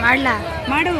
ಮಾಡ್ಲಾ? ಮಾಡು.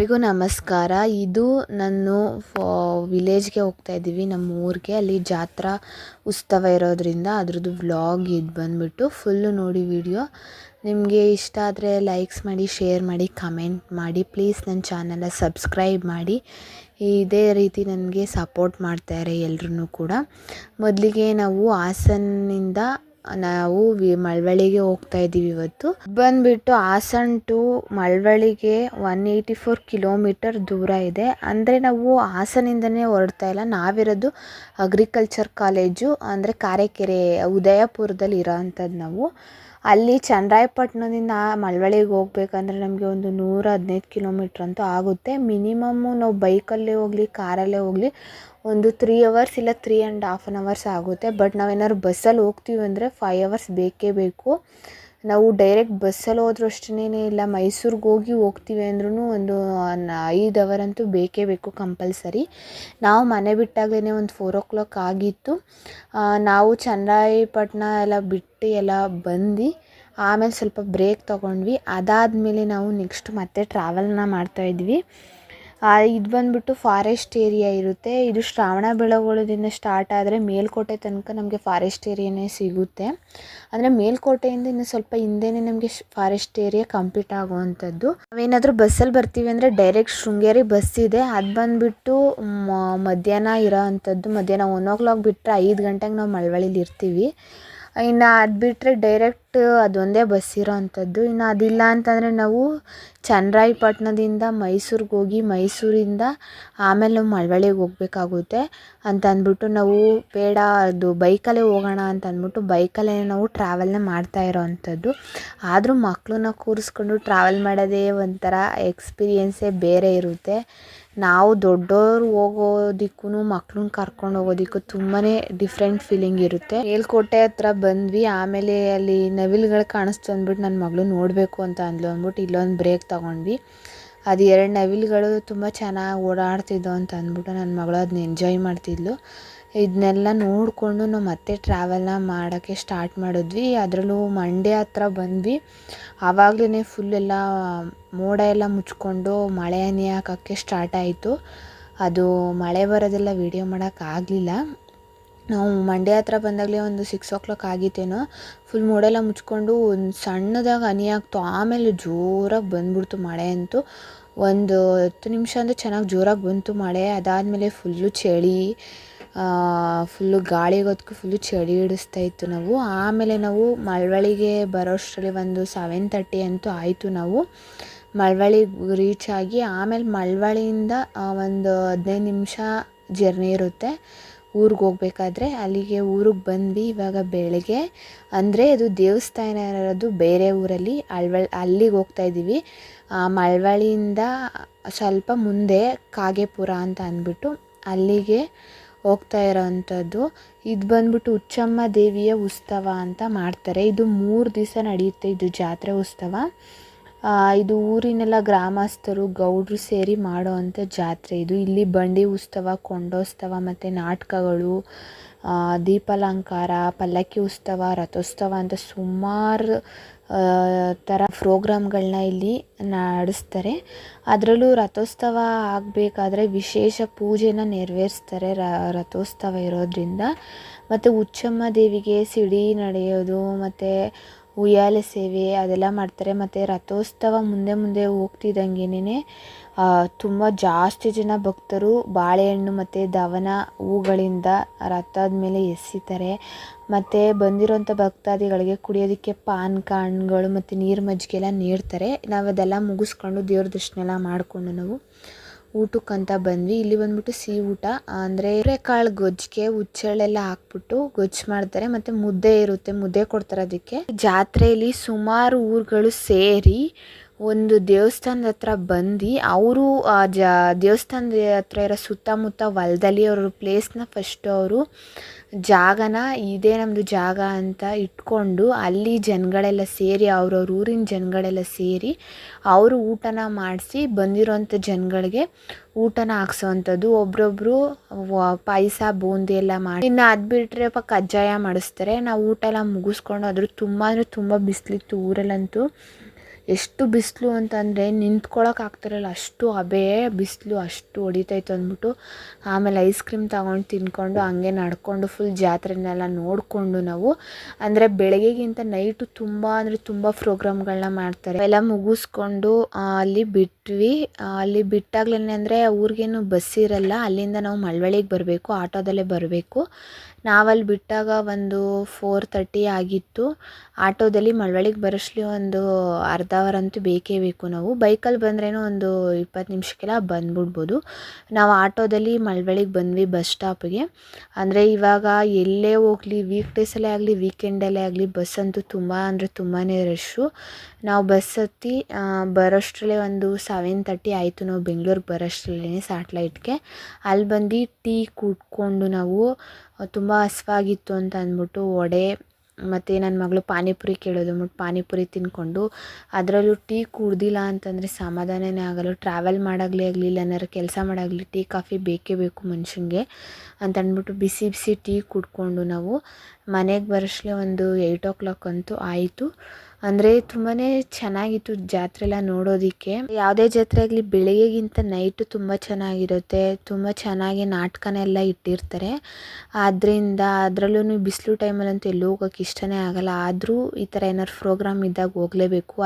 ಎಲ್ರಿಗೂ ನಮಸ್ಕಾರ. ಇದು ನಾನು ವಿಲೇಜ್ಗೆ ಹೋಗ್ತಾ ಇದ್ದೀವಿ. ನಮ್ಮ ಊರಿಗೆ. ಅಲ್ಲಿ ಜಾತ್ರಾ ಉತ್ಸವ ಇರೋದ್ರಿಂದ ಅದ್ರದ್ದು ವ್ಲಾಗ್ ಇದು ಬಂದುಬಿಟ್ಟು ಫುಲ್ಲು ನೋಡಿ ವಿಡಿಯೋ ನಿಮಗೆ ಇಷ್ಟ ಆದರೆ ಲೈಕ್ಸ್ ಮಾಡಿ ಶೇರ್ ಮಾಡಿ ಕಮೆಂಟ್ ಮಾಡಿ. ಪ್ಲೀಸ್ ನನ್ನ ಚಾನಲ ಸಬ್ಸ್ಕ್ರೈಬ್ ಮಾಡಿ. ಇದೇ ರೀತಿ ನನಗೆ ಸಪೋರ್ಟ್ ಮಾಡ್ತಾರೆ ಎಲ್ರೂ ಕೂಡ. ಮೊದಲಿಗೆ ನಾವು ಹಾಸನ್ನಿಂದ ನಾವು ವಿ ಮಳವಳ್ಳಿಗೆ ಹೋಗ್ತಾ ಇದ್ದೀವಿ ಇವತ್ತು. ಬಂದ್ಬಿಟ್ಟು ಹಾಸನ್ ಟು ಮಳವಳ್ಳಿಗೆ ಒನ್ ಏಯ್ಟಿ ಫೋರ್ ಕಿಲೋಮೀಟರ್ ದೂರ ಇದೆ. ಅಂದರೆ ನಾವು ಹಾಸನಿಂದನೇ ಹೊರಡ್ತಾ ಇಲ್ಲ. ನಾವಿರೋದು ಅಗ್ರಿಕಲ್ಚರ್ ಕಾಲೇಜು ಅಂದರೆ ಕಾರೆಕೆರೆ ಉದಯಪುರದಲ್ಲಿ ಇರೋ ಅಂಥದ್ದು ನಾವು. ಅಲ್ಲಿ ಚನ್ನರಾಯಪಟ್ಟಣದಿಂದ ಮಳವಳ್ಳಿಗೆ ಹೋಗ್ಬೇಕಂದ್ರೆ ನಮಗೆ ಒಂದು ನೂರ ಹದಿನೈದು ಕಿಲೋಮೀಟ್ರ್ ಅಂತೂ ಆಗುತ್ತೆ. ಮಿನಿಮಮ್ಮು ನಾವು ಬೈಕಲ್ಲೇ ಹೋಗಲಿ, ಕಾರಲ್ಲೇ ಹೋಗಲಿ ಒಂದು ತ್ರೀ ಅವರ್ಸ್ ಇಲ್ಲ three and half an hours ಆಗುತ್ತೆ. ಬಟ್ ನಾವೇನಾದ್ರು ಬಸ್ಸಲ್ಲಿ ಹೋಗ್ತೀವಿ ಅಂದರೆ ಫೈವ್ ಅವರ್ಸ್ ಬೇಕೇ ಬೇಕು. ನಾವು ಡೈರೆಕ್ಟ್ ಬಸ್ಸಲ್ಲಿ ಹೋದ್ರೂ ಅಷ್ಟೇ ಇಲ್ಲ, ಮೈಸೂರಿಗೆ ಹೋಗಿ ಹೋಗ್ತೀವಿ ಅಂದ್ರೂ ಒಂದು ಐದು ಅವರ್ ಅಂತೂ ಬೇಕೇ ಬೇಕು ಕಂಪಲ್ಸರಿ ನಾವು ಮನೆ ಬಿಟ್ಟಾಗಲೇ ಒಂದು ಫೋರ್ ಓ ಕ್ಲಾಕ್ ಆಗಿತ್ತು ನಾವು ಚನ್ನರಾಯಪಟ್ಟಣ ಎಲ್ಲ ಬಿಟ್ಟು ಎಲ್ಲ ಬಂದು ಆಮೇಲೆ ಸ್ವಲ್ಪ ಬ್ರೇಕ್ ತೊಗೊಂಡ್ವಿ. ಅದಾದಮೇಲೆ ನಾವು ನೆಕ್ಸ್ಟ್ ಮತ್ತೆ ಟ್ರಾವೆಲ್ನ ಮಾಡ್ತಾಯಿದ್ವಿ ಇದು ಬಂದ್ಬಿಟ್ಟು ಫಾರೆಸ್ಟ್ ಏರಿಯಾ ಇರುತ್ತೆ. ಇದು ಶ್ರಾವಣ ಬೆಳಗೊಳದಿಂದ ಸ್ಟಾರ್ಟ್ ಆದರೆ ಮೇಲ್ಕೋಟೆ ತನಕ ನಮಗೆ ಫಾರೆಸ್ಟ್ ಏರಿಯಾನೇ ಸಿಗುತ್ತೆ. ಅಂದರೆ ಮೇಲ್ಕೋಟೆಯಿಂದ ಇನ್ನು ಸ್ವಲ್ಪ ಹಿಂದೆನೇ ನಮಗೆ ಫಾರೆಸ್ಟ್ ಏರಿಯಾ ಕಂಪ್ಲೀಟ್ ಆಗುವಂಥದ್ದು. ನಾವೇನಾದರೂ ಬಸ್ಸಲ್ಲಿ ಬರ್ತೀವಿ ಅಂದರೆ ಡೈರೆಕ್ಟ್ ಶೃಂಗೇರಿ ಬಸ್ ಇದೆ. ಅದು ಬಂದುಬಿಟ್ಟು ಮಧ್ಯಾಹ್ನ ಇರೋ ಅಂಥದ್ದು. ಮಧ್ಯಾಹ್ನ ಒನ್ ಓ ಕ್ಲಾಕ್ ಬಿಟ್ಟರೆ ಐದು ಗಂಟೆಗೆ ನಾವು ಮಳವಳ್ಳಿಲಿ ಇರ್ತೀವಿ. ಇನ್ನು ಅದು ಬಿಟ್ಟರೆ ಡೈರೆಕ್ಟ್ ಅದೊಂದೇ ಬಸ್ ಇರೋ ಅಂಥದ್ದು. ಇನ್ನು ಅದಿಲ್ಲ ಅಂತಂದರೆ ನಾವು ಚನ್ನರಾಯಪಟ್ಟಣದಿಂದ ಮೈಸೂರಿಗೆ ಹೋಗಿ ಮೈಸೂರಿಂದ ಆಮೇಲೆ ನಾವು ಮಳವಳ್ಳಿಗೆ ಹೋಗ್ಬೇಕಾಗುತ್ತೆ ಅಂತ ಅಂದ್ಬಿಟ್ಟು ನಾವು ಬೇಡ, ಅದು ಬೈಕಲ್ಲೇ ಹೋಗೋಣ ಅಂತ ಅಂದ್ಬಿಟ್ಟು ಬೈಕಲ್ಲೇ ನಾವು ಟ್ರಾವೆಲ್ನೇ ಮಾಡ್ತಾ ಇರೋ ಅಂಥದ್ದು. ಆದರೂ ಮಕ್ಕಳನ್ನ ಕೂರಿಸ್ಕೊಂಡು ಟ್ರಾವೆಲ್ ಮಾಡೋದೇ ಒಂಥರ ಎಕ್ಸ್ಪೀರಿಯೆನ್ಸೇ ಬೇರೆ ಇರುತ್ತೆ. ನಾವು ದೊಡ್ಡೋರು ಹೋಗೋದಿಕ್ಕೂ ಮಕ್ಳನ್ನ ಕರ್ಕೊಂಡು ಹೋಗೋದಕ್ಕೂ ತುಂಬಾ ಡಿಫ್ರೆಂಟ್ ಫೀಲಿಂಗ್ ಇರುತ್ತೆ. ಮೇಲ್ಕೋಟೆ ಹತ್ರ ಬಂದ್ವಿ, ಆಮೇಲೆ ಅಲ್ಲಿ ನವಿಲುಗಳು ಕಾಣಿಸ್ತು ಅಂದ್ಬಿಟ್ಟು ನನ್ನ ಮಗಳು ನೋಡಬೇಕು ಅಂತ ಅಂದ್ಲು ಅಂದ್ಬಿಟ್ಟು ಇಲ್ಲೊಂದು ಬ್ರೇಕ್ ತೊಗೊಂಡ್ವಿ. ಅದು ಎರಡು ನವಿಲುಗಳು ತುಂಬ ಚೆನ್ನಾಗಿ ಓಡಾಡ್ತಿದ್ದವು ಅಂತ ಅಂದ್ಬಿಟ್ಟು ನನ್ನ ಮಗಳು ಅದನ್ನ ಎಂಜಾಯ್ ಮಾಡ್ತಿದ್ಲು. ಇದನ್ನೆಲ್ಲ ನೋಡಿಕೊಂಡು ನಾವು ಮತ್ತೆ ಟ್ರಾವೆಲ್ನ ಮಾಡೋಕ್ಕೆ ಸ್ಟಾರ್ಟ್ ಮಾಡಿದ್ವಿ. ಅದರಲ್ಲೂ ಮಂಡ್ಯ ಹತ್ರ ಬಂದ್ವಿ. ಆವಾಗಲೇ ಫುಲ್ ಎಲ್ಲ ಮೋಡ ಎಲ್ಲ ಮುಚ್ಕೊಂಡು ಮಳೆ ಹನಿ ಹಾಕೋಕ್ಕೆ ಸ್ಟಾರ್ಟ್ ಆಯಿತು. ಅದು ಮಳೆ ಬರೋದೆಲ್ಲ ವೀಡಿಯೋ ಮಾಡೋಕ್ಕಾಗಲಿಲ್ಲ ನಾವು ಮಂಡ್ಯ ಹತ್ರ ಬಂದಾಗಲೇ ಒಂದು ಸಿಕ್ಸ್ ಓ ಕ್ಲಾಕ್ ಆಗಿತ್ತೇನೋ ಫುಲ್ ಮೋಡೆಲ್ಲ ಮುಚ್ಕೊಂಡು ಒಂದು ಸಣ್ಣದಾಗಿ ಹನಿ ಆಗ್ತು. ಆಮೇಲೆ ಜೋರಾಗಿ ಬಂದ್ಬಿಡ್ತು ಮಳೆ ಅಂತೂ. ಒಂದು ಹತ್ತು ನಿಮಿಷ ಅಂದರೆ ಚೆನ್ನಾಗಿ ಜೋರಾಗಿ ಬಂತು ಮಳೆ. ಅದಾದಮೇಲೆ ಫುಲ್ಲು ಚಳಿ. ಫುಲ್ಲು ಗಾಳಿಗೊತ್ತಿಗೆ ಫುಲ್ಲು ಚಳಿ ಹಿಡಿಸ್ತಾ ಇತ್ತು ನಾವು. ಆಮೇಲೆ ನಾವು ಮಳವಳ್ಳಿಗೆ ಬರೋಷ್ಟರಲ್ಲಿ ಒಂದು ಸೆವೆನ್ ತರ್ಟಿ ಅಂತೂ ಆಯಿತು ನಾವು. ಮಳವಳ್ಳಿಗೆ ರೀಚ್ ಆಗಿ ಆಮೇಲೆ ಮಳವಳ್ಳಿಯಿಂದ ಒಂದು ಹದಿನೈದು ನಿಮಿಷ ಜರ್ನಿ ಇರುತ್ತೆ. ಊರಿಗೆ ಹೋಗ್ಬೇಕಾದ್ರೆ ಅಲ್ಲಿಗೆ ಊರಿಗೆ ಬಂದ್ವಿ ಇವಾಗ ಬೆಳಗ್ಗೆ. ಅಂದರೆ ಅದು ದೇವಸ್ಥಾನ ಇರೋದು ಬೇರೆ ಊರಲ್ಲಿ. ಅಳ್ವಳ್, ಅಲ್ಲಿಗೆ ಹೋಗ್ತಾ ಇದ್ದೀವಿ. ಮಳವಳ್ಳಿಯಿಂದ ಸ್ವಲ್ಪ ಮುಂದೆ ಕಾಗೆಪುರ ಅಂತ ಅಂದ್ಬಿಟ್ಟು ಅಲ್ಲಿಗೆ ಹೋಗ್ತಾ ಇರೋವಂಥದ್ದು ಇದು ಬಂದ್ಬಿಟ್ಟು ಹುಚ್ಚಮ್ಮ ದೇವಿಯ ಉತ್ಸವ ಅಂತ ಮಾಡ್ತಾರೆ. ಇದು ಮೂರು ದಿವಸ ನಡೆಯುತ್ತೆ ಇದು ಜಾತ್ರೆ ಉತ್ಸವ. ಇದು ಊರಿನೆಲ್ಲ ಗ್ರಾಮಸ್ಥರು, ಗೌಡ್ರು ಸೇರಿ ಮಾಡೋವಂಥ ಜಾತ್ರೆ ಇದು. ಇಲ್ಲಿ ಬಂಡಿ ಉತ್ಸವ, ಕೊಂಡೋತ್ಸವ ಮತ್ತು ನಾಟಕಗಳು ದೀಪಾಲಂಕಾರ, ಪಲ್ಲಕ್ಕಿ ಉತ್ಸವ, ರಥೋತ್ಸವ ಅಂತ ಸುಮಾರು ಥರ ಪ್ರೋಗ್ರಾಮ್ಗಳನ್ನ ಇಲ್ಲಿ ನಡೆಸ್ತಾರೆ. ಅದರಲ್ಲೂ ರಥೋತ್ಸವ ಆಗಬೇಕಾದ್ರೆ ವಿಶೇಷ ಪೂಜೆನ ನೆರವೇರಿಸ್ತಾರೆ ರಥೋತ್ಸವ ಇರೋದರಿಂದ. ಮತ್ತು ಹುಚ್ಚಮ್ಮ ದೇವಿಗೆ ಸಿಡಿ ನಡೆಯೋದು, ಮತ್ತು ಉಯ್ಯಾಲೆ ಸೇವೆ ಅದೆಲ್ಲ ಮಾಡ್ತಾರೆ. ಮತ್ತು ರಥೋತ್ಸವ ಮುಂದೆ ಮುಂದೆ ಹೋಗ್ತಿದ್ದಂಗೆನೇ ತುಂಬ ಜಾಸ್ತಿ ಜನ ಭಕ್ತರು ಬಾಳೆಹಣ್ಣು ಮತ್ತು ದವನ ಹೂಗಳಿಂದ ರಥದ ಮೇಲೆ ಎಸಿತಾರೆ. ಮತ್ತು ಬಂದಿರೋಂಥ ಭಕ್ತಾದಿಗಳಿಗೆ ಕುಡಿಯೋದಕ್ಕೆ ಪಾನಕ ಹಣ್ಗಳು ಮತ್ತು ನೀರು ಮಜ್ಜಿಗೆ ಎಲ್ಲ ನೀಡ್ತಾರೆ. ನಾವು ಅದೆಲ್ಲ ಮುಗಿಸ್ಕೊಂಡು ದೇವ್ರ ದರ್ಶನ ಎಲ್ಲ ಮಾಡಿಕೊಂಡು ನಾವು ಊಟಕ್ಕಂತ ಬಂದ್ವಿ. ಇಲ್ಲಿ ಬಂದ್ಬಿಟ್ಟು ಸಿಹಿ ಊಟ, ಅಂದರೆ ಕಾಳು ಗೊಜ್ಜಿಗೆ ಹುಚ್ಚೆಳ್ಳೆಲ್ಲ ಹಾಕ್ಬಿಟ್ಟು ಗೊಜ್ಜು ಮಾಡ್ತಾರೆ. ಮತ್ತು ಮುದ್ದೆ ಇರುತ್ತೆ, ಮುದ್ದೆ ಕೊಡ್ತಾರೆ ಅದಕ್ಕೆ. ಜಾತ್ರೆಯಲ್ಲಿ ಸುಮಾರು ಊರುಗಳು ಸೇರಿ ಒಂದು ದೇವಸ್ಥಾನದ ಹತ್ರ ಬಂದು ಅವರು, ಆ, ಜ, ದೇವಸ್ಥಾನದ ಹತ್ರ ಇರೋ ಸುತ್ತಮುತ್ತ ಹೊಲದಲ್ಲಿ ಅವರು ಪ್ಲೇಸ್ನ ಫಸ್ಟು ಅವರು ಜಾಗನ, ಇದೇ ನಮ್ಮದು ಜಾಗ ಅಂತ ಇಟ್ಕೊಂಡು ಅಲ್ಲಿ ಜನಗಳೆಲ್ಲ ಸೇರಿ, ಅವ್ರವ್ರ ಊರಿನ ಜನಗಳೆಲ್ಲ ಸೇರಿ ಅವರು ಊಟನ ಮಾಡಿಸಿ ಬಂದಿರೋಂಥ ಜನಗಳಿಗೆ ಊಟನ ಹಾಕ್ಸೋವಂಥದ್ದು. ಒಬ್ರೊಬ್ಬರು ಪಾಯಸ, ಬೂಂದಿ ಎಲ್ಲ ಮಾಡಿ ಇನ್ನು ಅದು ಬಿಟ್ಟರೆ ಪ ಕಜ್ಜಾಯ ಮಾಡಿಸ್ತಾರೆ. ನಾವು ಊಟ ಎಲ್ಲ ಮುಗಿಸ್ಕೊಂಡು ಅದ್ರ ತುಂಬ ಅಂದರೆ ತುಂಬ ಬಿಸಿಲಿತ್ತು ಊರಲ್ಲಂತೂ. ಎಷ್ಟು ಬಿಸಿಲು ಅಂತಂದರೆ ನಿಂತ್ಕೊಳ್ಳೋಕೆ ಆಗ್ತಿರಲ್ಲ, ಅಷ್ಟು ಹಬೆ ಬಿಸಿಲು, ಅಷ್ಟು ಹೊಡಿತೈತೆ ಅಂದ್ಬಿಟ್ಟು ಆಮೇಲೆ ಐಸ್ ಕ್ರೀಮ್ ತಗೊಂಡು ತಿನ್ಕೊಂಡು ಹಂಗೆ ನಡ್ಕೊಂಡು ಫುಲ್ ಜಾತ್ರೆನೆಲ್ಲ ನೋಡಿಕೊಂಡು ನಾವು, ಅಂದರೆ ಬೆಳಗ್ಗೆಗಿಂತ ನೈಟು ತುಂಬ ಅಂದರೆ ತುಂಬ ಪ್ರೋಗ್ರಾಮ್ಗಳನ್ನ ಮಾಡ್ತಾರೆ. ಎಲ್ಲ ಮುಗಿಸ್ಕೊಂಡು ಅಲ್ಲಿ ಬಿಟ್ವಿ. ಅಲ್ಲಿ ಬಿಟ್ಟಾಗ್ಲೇ ಅಂದರೆ ಊರಿಗೇನು ಬಸ್ ಇರಲ್ಲ, ಅಲ್ಲಿಂದ ನಾವು ಮಳವಳ್ಳಿಗೆ ಬರಬೇಕು, ಆಟೋದಲ್ಲೇ ಬರಬೇಕು. ನಾವಲ್ಲಿ ಬಿಟ್ಟಾಗ ಒಂದು ಫೋರ್ ತರ್ಟಿ ಆಗಿತ್ತು. ಆಟೋದಲ್ಲಿ ಮಳವಳ್ಳಿಗೆ ಬರೋಷ್ಟ್ಲಿ ಒಂದು ಅರ್ಧ ಅವರ್ ಅಂತೂ ಬೇಕೇ ಬೇಕು ನಾವು. ಬೈಕಲ್ಲಿ ಬಂದ್ರೇನೋ ಒಂದು ಇಪ್ಪತ್ತು ನಿಮಿಷಕ್ಕೆಲ್ಲ ಬಂದ್ಬಿಡ್ಬೋದು. ನಾವು ಆಟೋದಲ್ಲಿ ಮಳವಳ್ಳಿಗೆ ಬಂದ್ವಿ ಬಸ್ ಸ್ಟಾಪ್ಗೆ ಅಂದರೆ ಇವಾಗ ಎಲ್ಲೇ ಹೋಗಲಿ ವೀಕ್ ಡೇಸಲ್ಲೇ ಆಗಲಿ ವೀಕೆಂಡಲ್ಲೇ ಆಗಲಿ ಬಸ್ ಅಂತೂ ತುಂಬ ಅಂದರೆ ತುಂಬಾ ರಶ್ಶು ನಾವು ಬಸ್ ಹತ್ತಿ ಬರೋಷ್ಟರಲ್ಲೇ ಒಂದು ಸೆವೆನ್ ತರ್ಟಿ ಆಯಿತು ನಾವು ಬೆಂಗಳೂರಿಗೆ ಬರೋಷ್ಟರಲ್ಲೇ ಸ್ಯಾಟ್ಲೈಟ್ಗೆ ಅಲ್ಲಿ ಬಂದು ಟೀ ಕುಡ್ಕೊಂಡು ನಾವು ತುಂಬ ಹಸಿವಾಗಿತ್ತು ಅಂತ ಅಂದ್ಬಿಟ್ಟು ವಡೆ ಮತ್ತು ನನ್ನ ಮಗಳು ಪಾನಿಪುರಿ ಕೇಳೋದು ಅಂದ್ಬಿಟ್ಟು ಪಾನಿಪುರಿ ತಿನ್ಕೊಂಡು ಅದರಲ್ಲೂ ಟೀ ಕುಡ್ದಿಲ್ಲ ಅಂತಂದರೆ ಸಮಾಧಾನನೇ ಆಗಲ್ಲ. ಟ್ರಾವೆಲ್ ಮಾಡಾಗಲಿ ಆಗಲಿ ಇಲ್ಲ ಏನಾರು ಕೆಲಸ ಮಾಡಾಗಲಿ, ಟೀ, ಕಾಫಿ ಬೇಕೇ ಬೇಕು ಮನುಷ್ಯನಿಗೆ ಅಂತ ಅಂದ್ಬಿಟ್ಟು ಬಿಸಿ ಬಿಸಿ ಟೀ ಕುಡ್ಕೊಂಡು ನಾವು ಮನೆಗೆ ಬರೋಷ್ಟ್ಲೆ ಒಂದು ಏಯ್ಟ್ ಓ ಕ್ಲಾಕ್ ಅಂತೂ ಆಯಿತು. ಅಂದರೆ ತುಂಬಾ ಚೆನ್ನಾಗಿತ್ತು ಜಾತ್ರೆ ಎಲ್ಲ ನೋಡೋದಕ್ಕೆ. ಯಾವುದೇ ಜಾತ್ರೆ ಆಗಲಿ ಬೆಳಗ್ಗೆಗಿಂತ ನೈಟು ತುಂಬ ಚೆನ್ನಾಗಿರುತ್ತೆ, ತುಂಬ ಚೆನ್ನಾಗಿ ನಾಟಕನೆಲ್ಲ ಇಟ್ಟಿರ್ತಾರೆ. ಆದ್ದರಿಂದ ಅದರಲ್ಲೂ ಬಿಸಿಲು ಟೈಮಲ್ಲಂತೂ ಎಲ್ಲೂ ಹೋಗೋಕೆ ಇಷ್ಟನೇ ಆಗಲ್ಲ. ಆದರೂ ಈ ಥರ ಏನಾದ್ರು ಪ್ರೋಗ್ರಾಮ್ ಇದ್ದಾಗ ಹೋಗಲೇಬೇಕು.